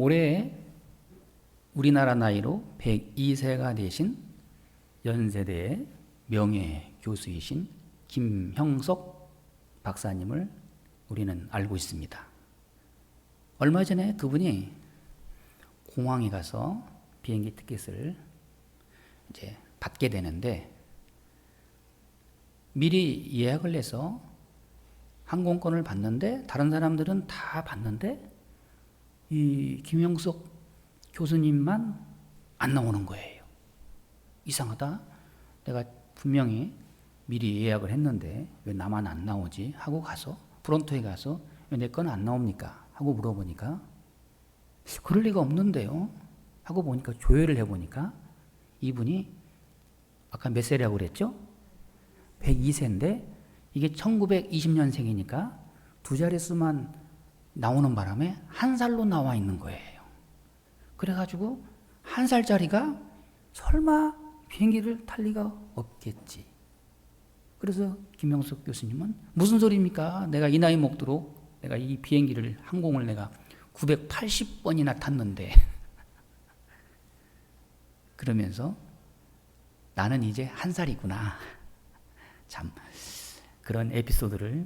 올해 우리나라 나이로 102세가 되신 연세대의 명예 교수이신 김형석 박사님을 우리는 알고 있습니다. 얼마 전에 그분이 공항에 가서 비행기 티켓을 이제 받게 되는데 미리 예약을 해서 항공권을 받는데 다른 사람들은 다 받는데 이 김영석 교수님만 안 나오는 거예요. 이상하다. 내가 분명히 미리 예약을 했는데 왜 나만 안 나오지? 하고 가서 프론트에 가서 왜 내 건 안 나옵니까? 하고 물어보니까 그럴 리가 없는데요. 하고 보니까 조회를 해보니까 이분이 아까 몇 세라고 그랬죠? 102세인데 이게 1920년생이니까 두 자릿수만 나오는 바람에 한 살로 나와 있는 거예요. 그래가지고 한 살짜리가 설마 비행기를 탈 리가 없겠지. 그래서 김영석 교수님은 무슨 소리입니까? 내가 이 나이 먹도록 내가 이 비행기를 항공을 내가 980번이나 탔는데 그러면서 나는 이제 한 살이구나. 참 그런 에피소드를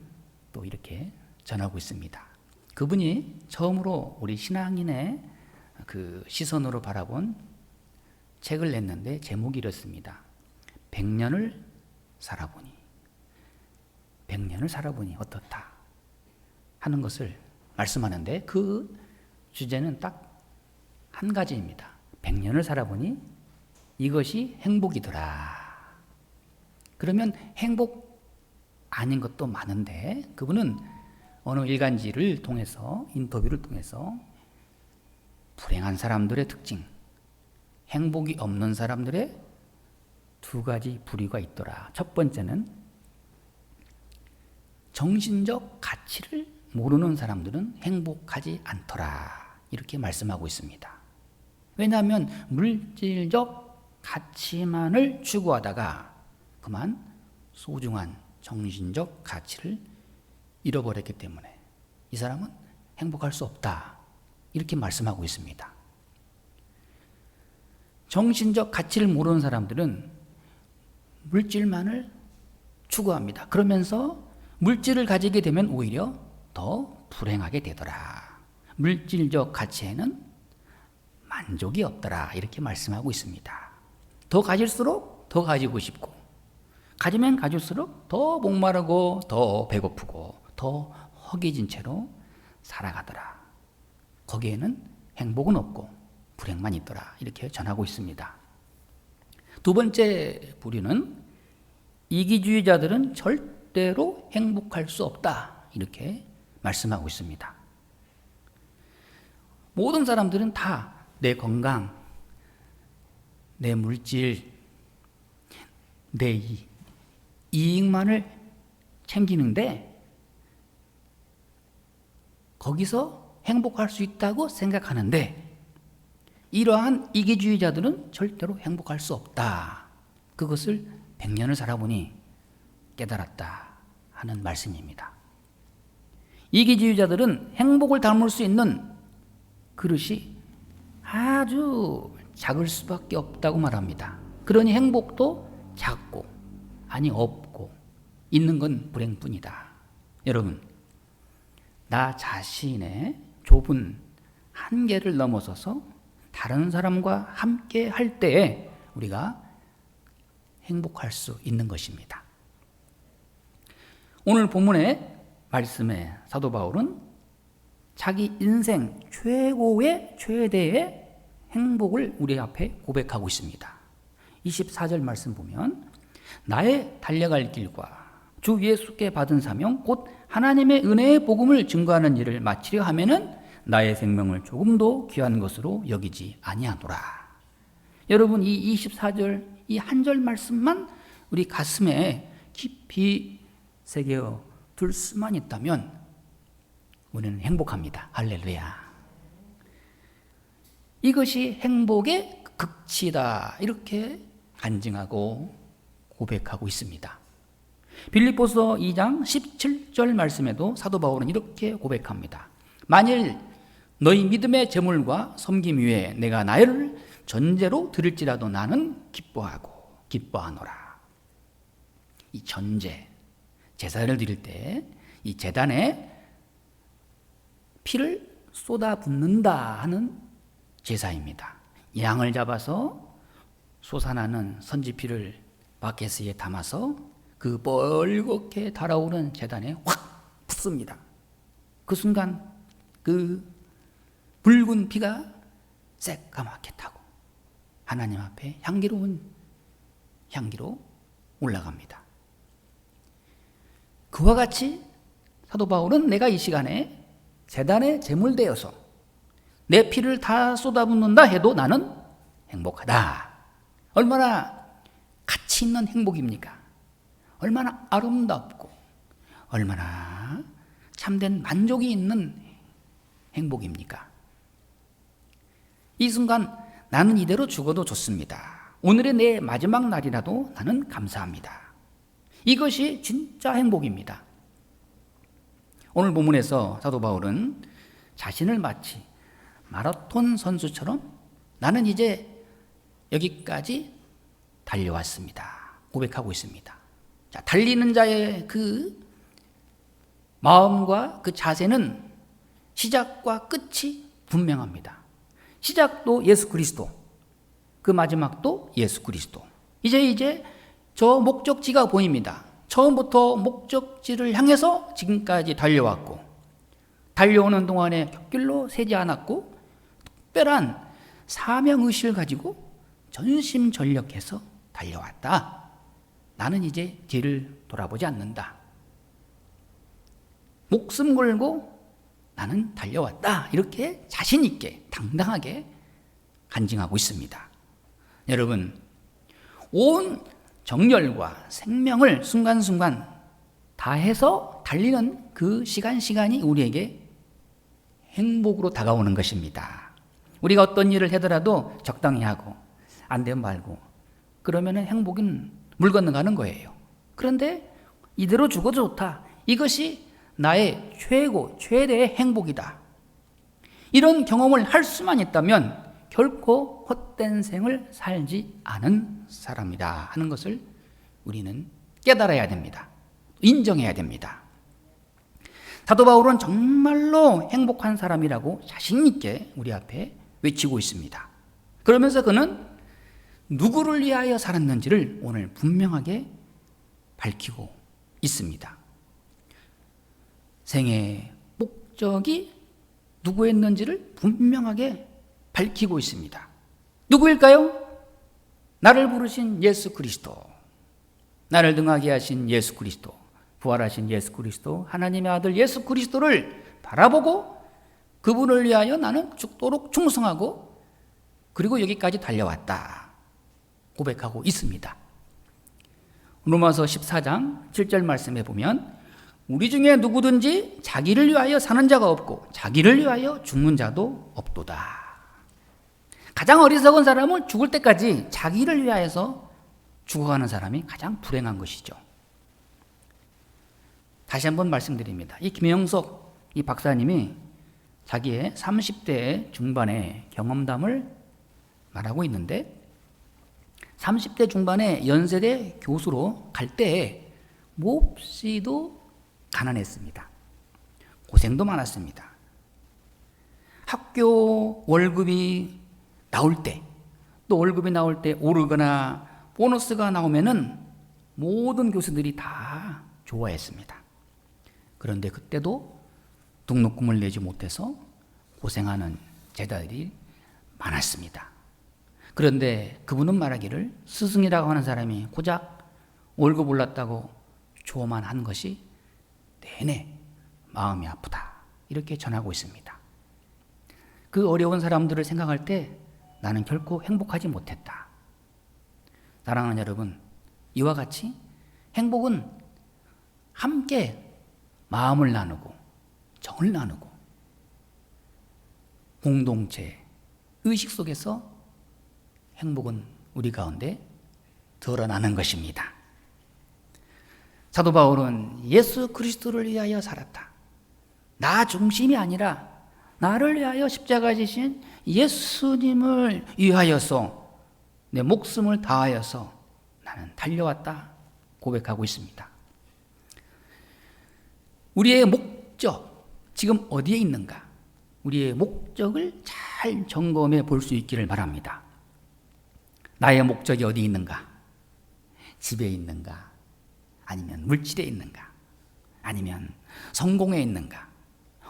또 이렇게 전하고 있습니다. 그분이 처음으로 우리 신앙인의 그 시선으로 바라본 책을 냈는데 제목이 이렇습니다. 100년을 살아보니 100년을 살아보니 어떻다 하는 것을 말씀하는데 그 주제는 딱 한 가지입니다. 100년을 살아보니 이것이 행복이더라. 그러면 행복 아닌 것도 많은데 그분은 어느 일간지를 통해서 인터뷰를 통해서 불행한 사람들의 특징, 행복이 없는 사람들의 두 가지 부류가 있더라. 첫 번째는 정신적 가치를 모르는 사람들은 행복하지 않더라. 이렇게 말씀하고 있습니다. 왜냐하면 물질적 가치만을 추구하다가 그만 소중한 정신적 가치를 잃어버렸기 때문에 이 사람은 행복할 수 없다. 이렇게 말씀하고 있습니다. 정신적 가치를 모르는 사람들은 물질만을 추구합니다. 그러면서 물질을 가지게 되면 오히려 더 불행하게 되더라. 물질적 가치에는 만족이 없더라. 이렇게 말씀하고 있습니다. 더 가질수록 더 가지고 싶고, 가지면 가질수록 더 목마르고, 더 배고프고, 더 허기진 채로 살아가더라. 거기에는 행복은 없고, 불행만 있더라. 이렇게 전하고 있습니다. 두 번째 부류는 이기주의자들은 절대로 행복할 수 없다. 이렇게 말씀하고 있습니다. 모든 사람들은 다 내 건강, 내 물질, 내 이, 이익만을 챙기는데 거기서 행복할 수 있다고 생각하는데 이러한 이기주의자들은 절대로 행복할 수 없다. 그것을 100년을 살아보니 깨달았다 하는 말씀입니다. 이기주의자들은 행복을 담을 수 있는 그릇이 아주 작을 수밖에 없다고 말합니다. 그러니 행복도 작고 아니 없고 있는 건 불행뿐이다. 여러분, 나 자신의 좁은 한계를 넘어서서 다른 사람과 함께 할 때에 우리가 행복할 수 있는 것입니다. 오늘 본문의 말씀에 사도 바울은 자기 인생 최고의 최대의 행복을 우리 앞에 고백하고 있습니다. 24절 말씀 보면 나의 달려갈 길과 주 예수께 받은 사명 곧 하나님의 은혜의 복음을 증거하는 일을 마치려 하면은 나의 생명을 조금도 귀한 것으로 여기지 아니하노라. 여러분 이 24절 이 한 절 말씀만 우리 가슴에 깊이 새겨 둘 수만 있다면 우리는 행복합니다. 할렐루야. 이것이 행복의 극치다. 이렇게 간증하고 고백하고 있습니다. 빌립보서 2장 17절 말씀에도 사도 바울은 이렇게 고백합니다. 만일 너희 믿음의 제물과 섬김 위에 내가 나를 전제로 드릴지라도 나는 기뻐하고 기뻐하노라. 이 전제 제사를 드릴 때 이 제단에 피를 쏟아 붓는다 하는 제사입니다. 양을 잡아서 솟아나는 선지피를 바켓스에 담아서 그 뻘겋게 달아오른 제단에 확 붓습니다. 그 순간 그 붉은 피가 새까맣게 타고 하나님 앞에 향기로운 향기로 올라갑니다. 그와 같이 사도 바울은 내가 이 시간에 재단에 제물되어서 내 피를 다 쏟아붓는다 해도 나는 행복하다. 얼마나 가치 있는 행복입니까? 얼마나 아름답고 얼마나 참된 만족이 있는 행복입니까? 이 순간 나는 이대로 죽어도 좋습니다. 오늘의 내 마지막 날이라도 나는 감사합니다. 이것이 진짜 행복입니다. 오늘 본문에서 사도 바울은 자신을 마치 마라톤 선수처럼 나는 이제 여기까지 달려왔습니다. 고백하고 있습니다. 자, 달리는 자의 그 마음과 그 자세는 시작과 끝이 분명합니다. 시작도 예수 그리스도, 그 마지막도 예수 그리스도. 이제 이제 저 목적지가 보입니다. 처음부터 목적지를 향해서 지금까지 달려왔고, 달려오는 동안에 곁길로 새지 않았고, 특별한 사명의식을 가지고 전심전력해서 달려왔다. 나는 이제 뒤를 돌아보지 않는다. 목숨 걸고 나는 달려왔다. 이렇게 자신있게, 당당하게 간증하고 있습니다. 여러분, 온 정열과 생명을 순간순간 다해서 달리는 그 시간, 시간이 우리에게 행복으로 다가오는 것입니다. 우리가 어떤 일을 하더라도 적당히 하고, 안 되면 말고, 그러면 행복은 물 건너가는 거예요. 그런데 이대로 죽어도 좋다. 이것이 나의 최고, 최대의 행복이다. 이런 경험을 할 수만 있다면 결코 헛된 생을 살지 않은 사람이다 하는 것을 우리는 깨달아야 됩니다. 인정해야 됩니다. 사도 바울은 정말로 행복한 사람이라고 자신있게 우리 앞에 외치고 있습니다. 그러면서 그는 누구를 위하여 살았는지를 오늘 분명하게 밝히고 있습니다. 생의 목적이 누구였는지를 분명하게 밝히고 있습니다. 누구일까요? 나를 부르신 예수 그리스도. 나를 등하게 하신 예수 그리스도. 부활하신 예수 그리스도. 하나님의 아들 예수 그리스도를 바라보고 그분을 위하여 나는 죽도록 충성하고 그리고 여기까지 달려왔다. 고백하고 있습니다. 로마서 14장 7절 말씀에 보면 우리 중에 누구든지 자기를 위하여 사는 자가 없고 자기를 위하여 죽는 자도 없도다. 가장 어리석은 사람은 죽을 때까지 자기를 위하여서 죽어가는 사람이 가장 불행한 것이죠. 다시 한번 말씀드립니다. 이 김영석 이 박사님이 자기의 30대 중반의 경험담을 말하고 있는데 30대 중반에 연세대 교수로 갈때 몹시도 가난했습니다. 고생도 많았습니다. 학교 월급이 나올 때, 또 월급이 나올 때 오르거나 보너스가 나오면은 모든 교수들이 다 좋아했습니다. 그런데 그때도 등록금을 내지 못해서 고생하는 제자들이 많았습니다. 그런데 그분은 말하기를 스승이라고 하는 사람이 고작 월급 올랐다고 조만 한 것이 내내 마음이 아프다. 이렇게 전하고 있습니다. 그 어려운 사람들을 생각할 때 나는 결코 행복하지 못했다. 사랑하는 여러분, 이와 같이 행복은 함께 마음을 나누고 정을 나누고 공동체, 의식 속에서 행복은 우리 가운데 드러나는 것입니다. 사도 바울은 예수 그리스도를 위하여 살았다. 나 중심이 아니라 나를 위하여 십자가 지신 예수님을 위하여서 내 목숨을 다하여서 나는 달려왔다 고백하고 있습니다. 우리의 목적, 지금 어디에 있는가? 우리의 목적을 잘 점검해 볼 수 있기를 바랍니다. 나의 목적이 어디 있는가? 집에 있는가? 아니면 물질에 있는가? 아니면 성공에 있는가?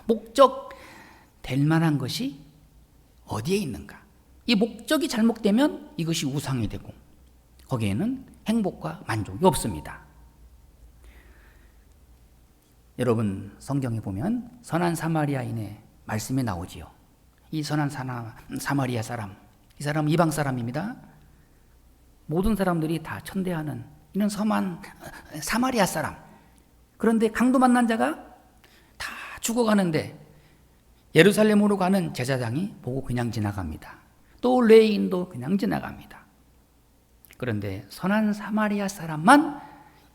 목적 될 만한 것이 어디에 있는가? 이 목적이 잘못되면 이것이 우상이 되고 거기에는 행복과 만족이 없습니다. 여러분 성경에 보면 선한 사마리아인의 말씀이 나오지요. 이 선한 사나, 사마리아 사람, 이 사람은 이방 사람입니다. 모든 사람들이 다 천대하는 이는 섬한 사마리아 사람. 그런데 강도 만난 자가 다 죽어가는데 예루살렘으로 가는 제사장이 보고 그냥 지나갑니다. 또 레인도 그냥 지나갑니다. 그런데 선한 사마리아 사람만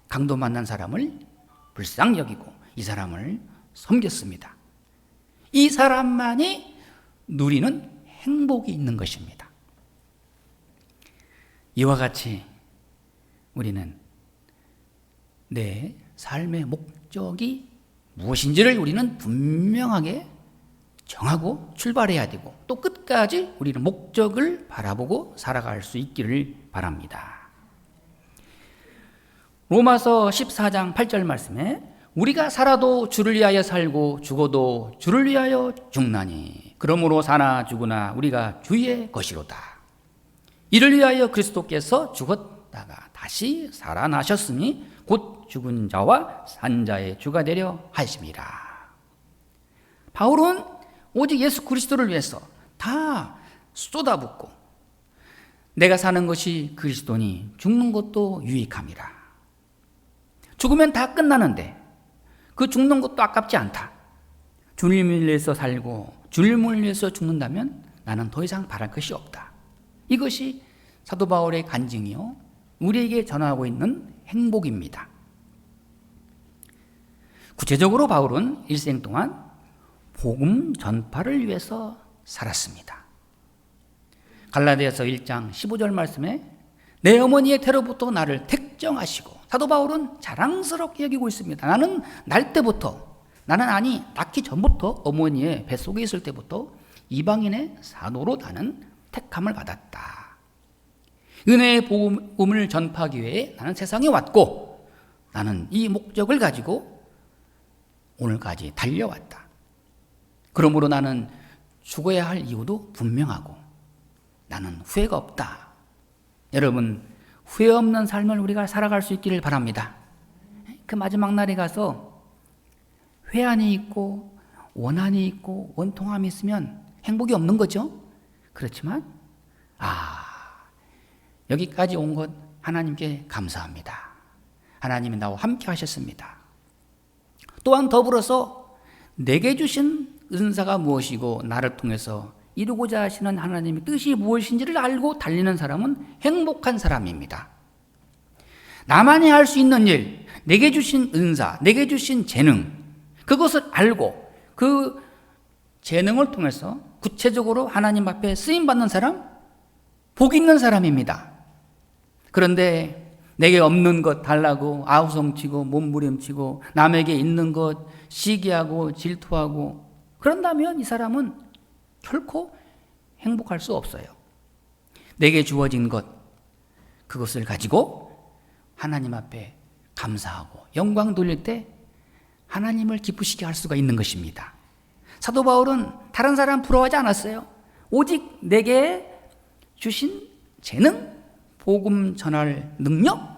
강도 만난 사람을 불쌍히 여기고 이 사람을 섬겼습니다. 이 사람만이 누리는 행복이 있는 것입니다. 이와 같이 우리는 내 삶의 목적이 무엇인지를 우리는 분명하게 정하고 출발해야 되고 또 끝까지 우리는 목적을 바라보고 살아갈 수 있기를 바랍니다. 로마서 14장 8절 말씀에 우리가 살아도 주를 위하여 살고 죽어도 주를 위하여 죽나니 그러므로 사나 죽으나 우리가 주의 것이로다. 이를 위하여 그리스도께서 죽었다가 다시 살아나셨으니 곧 죽은 자와 산 자의 주가 되려 하심이라. 바울은 오직 예수 그리스도를 위해서 다 쏟아붓고 내가 사는 것이 그리스도니 죽는 것도 유익함이라. 죽으면 다 끝나는데 그 죽는 것도 아깝지 않다. 주님을 위해서 살고 주님을 위해서 죽는다면 나는 더 이상 바랄 것이 없다. 이것이 사도 바울의 간증이요. 우리에게 전하고 있는 행복입니다. 구체적으로 바울은 일생 동안 복음 전파를 위해서 살았습니다. 갈라디아서 1장 15절 말씀에 내 어머니의 태로부터 나를 택정하시고 사도 바울은 자랑스럽게 여기고 있습니다. 나는 날 때부터 나는 아니 낳기 전부터 어머니의 뱃속에 있을 때부터 이방인의 사도로 나는 택함을 받았다. 은혜의 복음을 전파하기 위해 나는 세상에 왔고 나는 이 목적을 가지고 오늘까지 달려왔다. 그러므로 나는 죽어야 할 이유도 분명하고 나는 후회가 없다. 여러분, 후회 없는 삶을 우리가 살아갈 수 있기를 바랍니다. 그 마지막 날에 가서 회한이 있고 원한이 있고 원통함이 있으면 행복이 없는 거죠. 그렇지만 아 여기까지 온 것 하나님께 감사합니다. 하나님이 나와 함께 하셨습니다. 또한 더불어서 내게 주신 은사가 무엇이고 나를 통해서 이루고자 하시는 하나님의 뜻이 무엇인지를 알고 달리는 사람은 행복한 사람입니다. 나만이 할 수 있는 일, 내게 주신 은사, 내게 주신 재능, 그것을 알고 그 재능을 통해서 구체적으로 하나님 앞에 쓰임 받는 사람, 복 있는 사람입니다. 그런데 내게 없는 것 달라고 아우성치고 몸부림치고 남에게 있는 것 시기하고 질투하고 그런다면 이 사람은 결코 행복할 수 없어요. 내게 주어진 것, 그것을 가지고 하나님 앞에 감사하고 영광 돌릴 때 하나님을 기쁘시게 할 수가 있는 것입니다. 사도 바울은 다른 사람 부러워하지 않았어요. 오직 내게 주신 재능, 복음 전할 능력,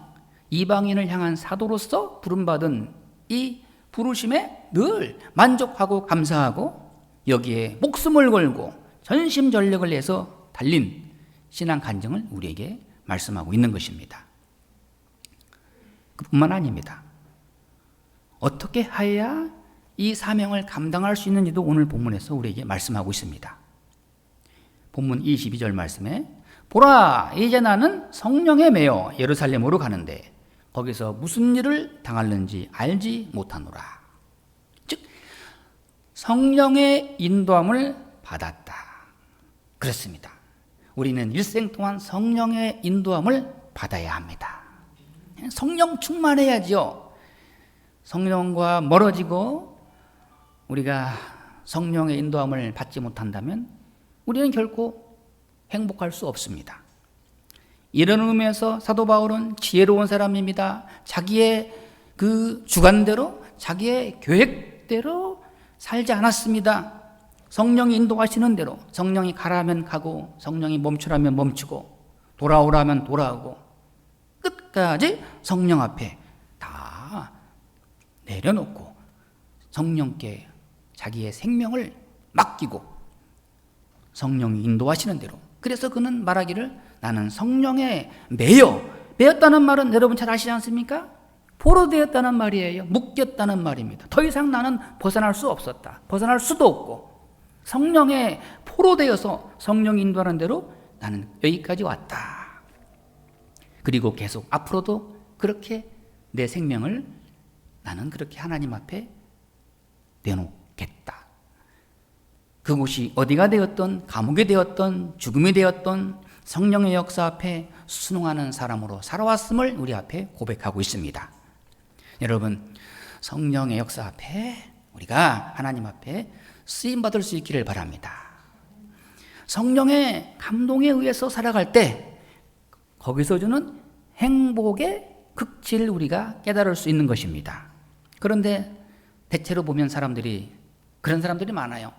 이방인을 향한 사도로서 부름받은 이 부르심에 늘 만족하고 감사하고 여기에 목숨을 걸고 전심 전력을 내서 달린 신앙 간증을 우리에게 말씀하고 있는 것입니다. 그뿐만 아닙니다. 어떻게 해야 이 사명을 감당할 수 있는지도 오늘 본문에서 우리에게 말씀하고 있습니다. 본문 22절 말씀에 보라 이제 나는 성령에 매여 예루살렘으로 가는데 거기서 무슨 일을 당할는지 알지 못하노라. 즉 성령의 인도함을 받았다. 그렇습니다. 우리는 일생 동안 성령의 인도함을 받아야 합니다. 성령 충만해야죠. 성령과 멀어지고 우리가 성령의 인도함을 받지 못한다면 우리는 결코 행복할 수 없습니다. 이런 의미에서 사도 바울은 지혜로운 사람입니다. 자기의 그 주관대로, 자기의 계획대로 살지 않았습니다. 성령이 인도하시는 대로, 성령이 가라면 가고, 성령이 멈추라면 멈추고, 돌아오라면 돌아오고, 끝까지 성령 앞에 다 내려놓고, 성령께 자기의 생명을 맡기고, 성령이 인도하시는 대로. 그래서 그는 말하기를 나는 성령에 매여 매였다는 말은 여러분 잘 아시지 않습니까? 포로되었다는 말이에요. 묶였다는 말입니다. 더 이상 나는 벗어날 수 없었다. 벗어날 수도 없고 성령에 포로되어서 성령 인도하는 대로 나는 여기까지 왔다. 그리고 계속 앞으로도 그렇게 내 생명을 나는 그렇게 하나님 앞에 내놓 겠다. 그곳이 어디가 되었던 감옥이 되었던 죽음이 되었던 성령의 역사 앞에 순응하는 사람으로 살아왔음을 우리 앞에 고백하고 있습니다. 여러분, 성령의 역사 앞에 우리가 하나님 앞에 쓰임 받을 수 있기를 바랍니다. 성령의 감동에 의해서 살아갈 때 거기서 주는 행복의 극치를 우리가 깨달을 수 있는 것입니다. 그런데 대체로 보면 사람들이 그런 사람들이 많아요.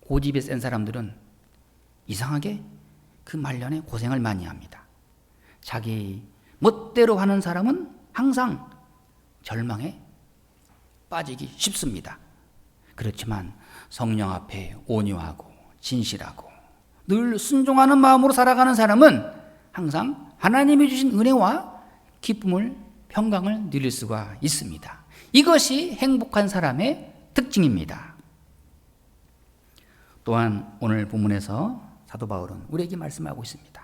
고집이 센 사람들은 이상하게 그 말년에 고생을 많이 합니다. 자기 멋대로 하는 사람은 항상 절망에 빠지기 쉽습니다. 그렇지만 성령 앞에 온유하고 진실하고 늘 순종하는 마음으로 살아가는 사람은 항상 하나님이 주신 은혜와 기쁨을 평강을 누릴 수가 있습니다. 이것이 행복한 사람의 특징입니다. 또한 오늘 본문에서 사도 바울은 우리에게 말씀하고 있습니다.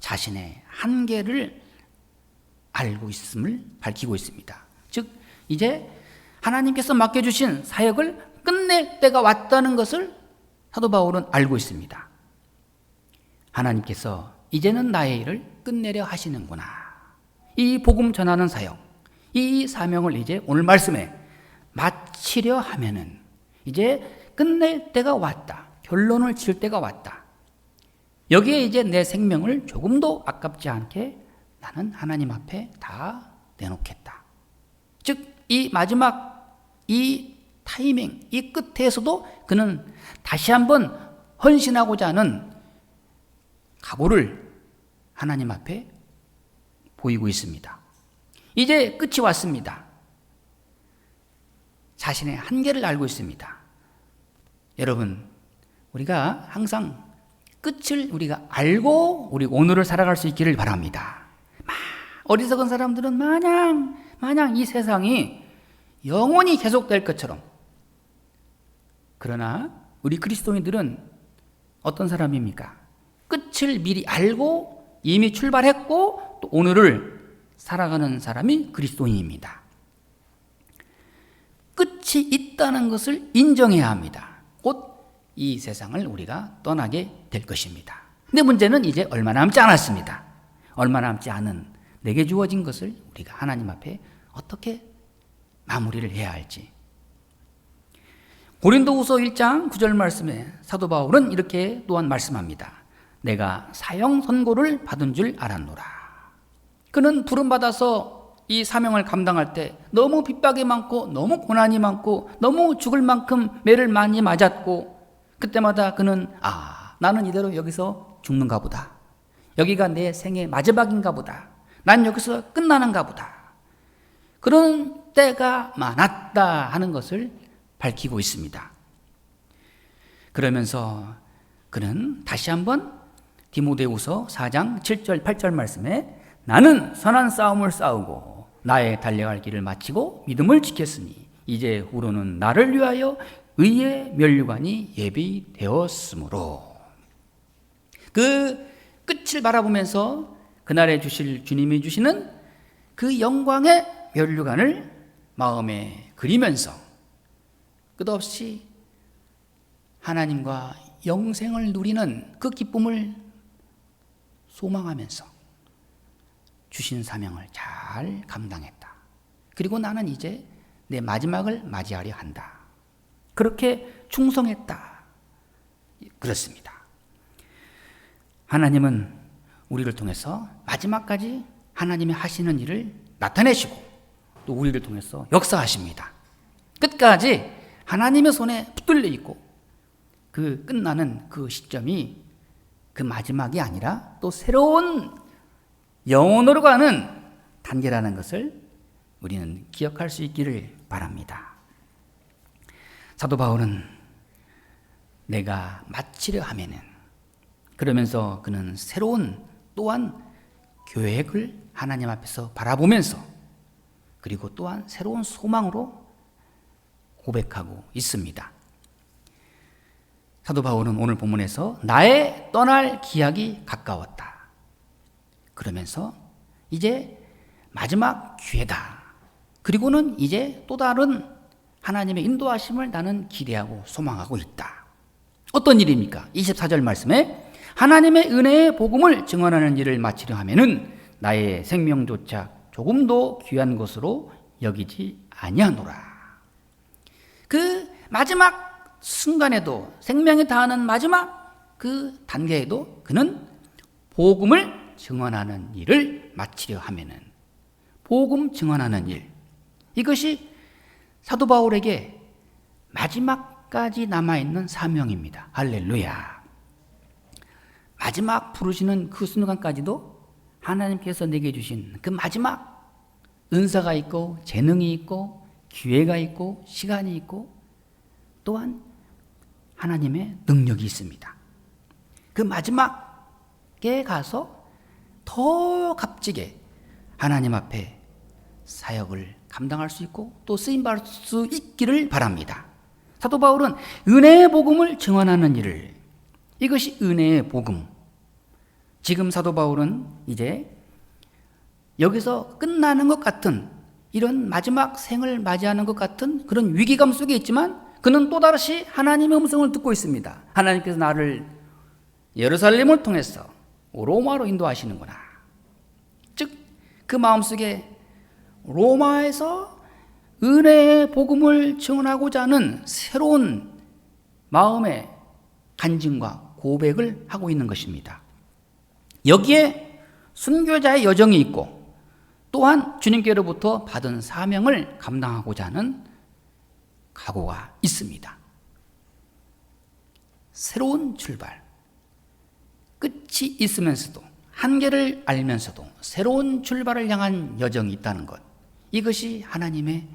자신의 한계를 알고 있음을 밝히고 있습니다. 즉, 이제 하나님께서 맡겨주신 사역을 끝낼 때가 왔다는 것을 사도 바울은 알고 있습니다. 하나님께서 이제는 나의 일을 끝내려 하시는구나. 이 복음 전하는 사역, 이 사명을 이제 오늘 말씀에 마치려 하면은 이제 끝낼 때가 왔다. 결론을 칠 때가 왔다. 여기에 이제 내 생명을 조금도 아깝지 않게 나는 하나님 앞에 다 내놓겠다. 즉, 이 마지막, 이 타이밍, 이 끝에서도 그는 다시 한번 헌신하고자 하는 각오를 하나님 앞에 보이고 있습니다. 이제 끝이 왔습니다. 자신의 한계를 알고 있습니다. 여러분, 우리가 항상 끝을 우리가 알고 우리 오늘을 살아갈 수 있기를 바랍니다. 어리석은 사람들은 마냥 마냥 이 세상이 영원히 계속될 것처럼 그러나 우리 그리스도인들은 어떤 사람입니까? 끝을 미리 알고 이미 출발했고 또 오늘을 살아가는 사람이 그리스도인입니다. 끝이 있다는 것을 인정해야 합니다. 곧 이 세상을 우리가 떠나게 될 것입니다. 근데 문제는 이제 얼마 남지 않았습니다. 얼마 남지 않은 내게 주어진 것을 우리가 하나님 앞에 어떻게 마무리를 해야 할지. 고린도후서 1장 9절 말씀에 사도 바울은 이렇게 또한 말씀합니다. 내가 사형 선고를 받은 줄 알았노라. 그는 부름 받아서 이 사명을 감당할 때 너무 핍박이 많고 너무 고난이 많고 너무 죽을 만큼 매를 많이 맞았고 그때마다 그는 아 나는 이대로 여기서 죽는가 보다. 여기가 내 생의 마지막인가 보다. 난 여기서 끝나는가 보다. 그런 때가 많았다 하는 것을 밝히고 있습니다. 그러면서 그는 다시 한번 디모데후서 4장 7절 8절 말씀에 나는 선한 싸움을 싸우고 나의 달려갈 길을 마치고 믿음을 지켰으니 이제 후로는 나를 위하여 의의 면류관이 예비되었으므로. 그 끝을 바라보면서 그날에 주실 주님이 주시는 그 영광의 면류관을 마음에 그리면서 끝없이 하나님과 영생을 누리는 그 기쁨을 소망하면서 주신 사명을 잘 감당했다. 그리고 나는 이제 내 마지막을 맞이하려 한다. 그렇게 충성했다. 그렇습니다. 하나님은 우리를 통해서 마지막까지 하나님이 하시는 일을 나타내시고 또 우리를 통해서 역사하십니다. 끝까지 하나님의 손에 붙들려 있고 그 끝나는 그 시점이 그 마지막이 아니라 또 새로운 영혼으로 가는 단계라는 것을 우리는 기억할 수 있기를 바랍니다. 사도 바울은 내가 마치려 하면은 그러면서 그는 새로운 또한 계획을 하나님 앞에서 바라보면서 그리고 또한 새로운 소망으로 고백하고 있습니다. 사도 바울은 오늘 본문에서 나의 떠날 기약이 가까웠다. 그러면서 이제 마지막 기회다. 그리고는 이제 또 다른 하나님의 인도하심을 나는 기대하고 소망하고 있다. 어떤 일입니까? 24절 말씀에 하나님의 은혜의 복음을 증언하는 일을 마치려 하면은 나의 생명조차 조금도 귀한 것으로 여기지 아니하노라. 그 마지막 순간에도 생명이 다하는 마지막 그 단계에도 그는 복음을 증언하는 일을 마치려 하면은 복음 증언하는 일 이것이 사도 바울에게 마지막까지 남아 있는 사명입니다. 할렐루야. 마지막 부르시는 그 순간까지도 하나님께서 내게 주신 그 마지막 은사가 있고 재능이 있고 기회가 있고 시간이 있고 또한 하나님의 능력이 있습니다. 그 마지막에 가서 더 값지게 하나님 앞에 사역을 감당할 수 있고 또 쓰임 받을 수 있기를 바랍니다. 사도 바울은 은혜의 복음을 증언하는 일을 이것이 은혜의 복음. 지금 사도 바울은 이제 여기서 끝나는 것 같은 이런 마지막 생을 맞이하는 것 같은 그런 위기감 속에 있지만 그는 또다시 하나님의 음성을 듣고 있습니다. 하나님께서 나를 예루살렘을 통해서 로마로 인도하시는구나. 즉, 그 마음속에 로마에서 은혜의 복음을 증언하고자 하는 새로운 마음의 간증과 고백을 하고 있는 것입니다. 여기에 순교자의 여정이 있고 또한 주님께로부터 받은 사명을 감당하고자 하는 각오가 있습니다. 새로운 출발. 끝이 있으면서도 한계를 알면서도 새로운 출발을 향한 여정이 있다는 것. 이것이 하나님의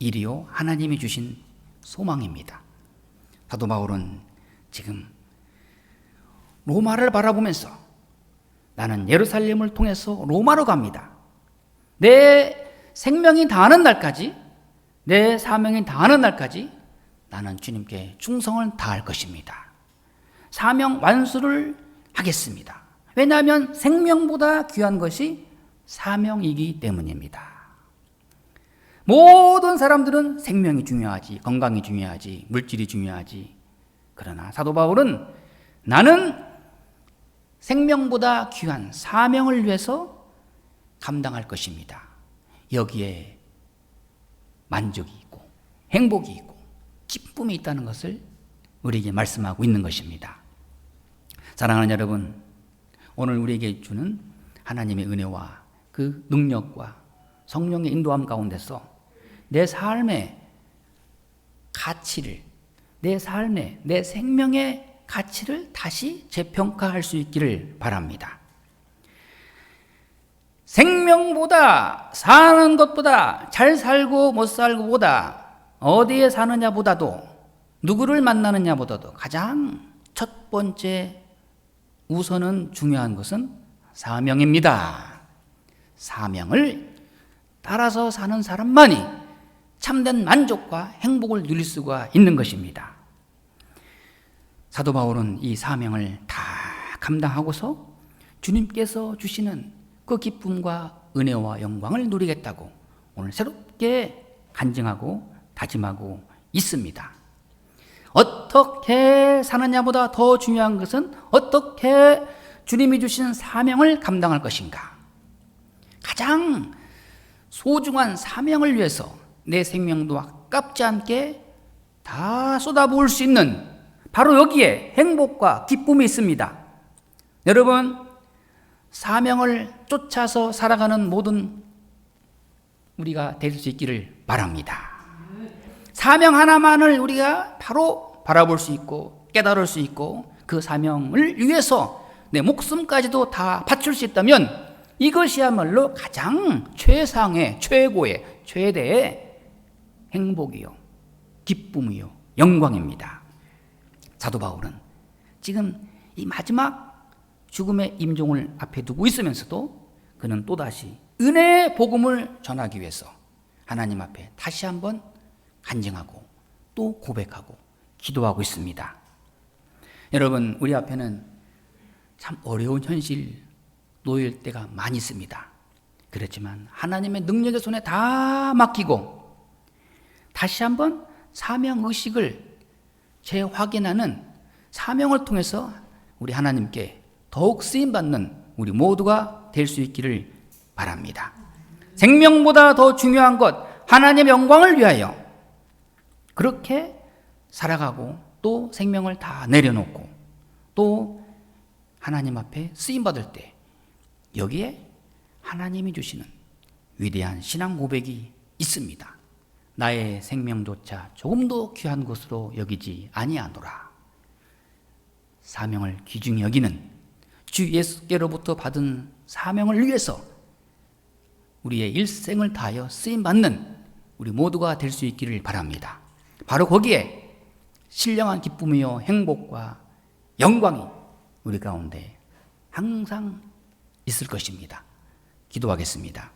일이요 하나님이 주신 소망입니다. 사도 바울은 지금 로마를 바라보면서 나는 예루살렘을 통해서 로마로 갑니다. 내 생명이 다하는 날까지 내 사명이 다하는 날까지 나는 주님께 충성을 다할 것입니다. 사명 완수를 하겠습니다. 왜냐하면 생명보다 귀한 것이 사명이기 때문입니다. 모든 사람들은 생명이 중요하지, 건강이 중요하지, 물질이 중요하지. 그러나 사도 바울은 나는 생명보다 귀한 사명을 위해서 감당할 것입니다. 여기에 만족이 있고 행복이 있고 기쁨이 있다는 것을 우리에게 말씀하고 있는 것입니다. 사랑하는 여러분, 오늘 우리에게 주는 하나님의 은혜와 그 능력과 성령의 인도함 가운데서 내 삶의 가치를, 내 삶의, 내 생명의 가치를 다시 재평가할 수 있기를 바랍니다. 생명보다 사는 것보다 잘 살고 못 살고보다 어디에 사느냐보다도 누구를 만나느냐보다도 가장 첫 번째 우선은 중요한 것은 사명입니다. 사명을 따라서 사는 사람만이 참된 만족과 행복을 누릴 수가 있는 것입니다. 사도 바울은 이 사명을 다 감당하고서 주님께서 주시는 그 기쁨과 은혜와 영광을 누리겠다고 오늘 새롭게 간증하고 다짐하고 있습니다. 어떻게 사느냐보다 더 중요한 것은 어떻게 주님이 주신 사명을 감당할 것인가. 가장 소중한 사명을 위해서 내 생명도 아깝지 않게 다 쏟아부을 수 있는 바로 여기에 행복과 기쁨이 있습니다. 여러분, 사명을 쫓아서 살아가는 모든 우리가 될 수 있기를 바랍니다. 사명 하나만을 우리가 바로 바라볼 수 있고 깨달을 수 있고 그 사명을 위해서 내 목숨까지도 다 바칠 수 있다면 이것이야말로 가장 최상의 최고의 최대의 행복이요 기쁨이요 영광입니다. 사도 바울은 지금 이 마지막 죽음의 임종을 앞에 두고 있으면서도 그는 또다시 은혜의 복음을 전하기 위해서 하나님 앞에 다시 한번 간증하고 또 고백하고 기도하고 있습니다. 여러분, 우리 앞에는 참 어려운 현실 놓일 때가 많이 있습니다. 그렇지만 하나님의 능력의 손에 다 맡기고 다시 한번 사명 의식을 재확인하는 사명을 통해서 우리 하나님께 더욱 쓰임 받는 우리 모두가 될 수 있기를 바랍니다. 생명보다 더 중요한 것 하나님의 영광을 위하여 그렇게 살아가고 또 생명을 다 내려놓고 또 하나님 앞에 쓰임 받을 때 여기에 하나님이 주시는 위대한 신앙 고백이 있습니다. 나의 생명조차 조금도 귀한 것으로 여기지 아니하노라. 사명을 귀중히 여기는 주 예수께로부터 받은 사명을 위해서 우리의 일생을 다하여 쓰임 받는 우리 모두가 될 수 있기를 바랍니다. 바로 거기에 신령한 기쁨이요 행복과 영광이 우리 가운데 항상 있을 것입니다. 기도하겠습니다.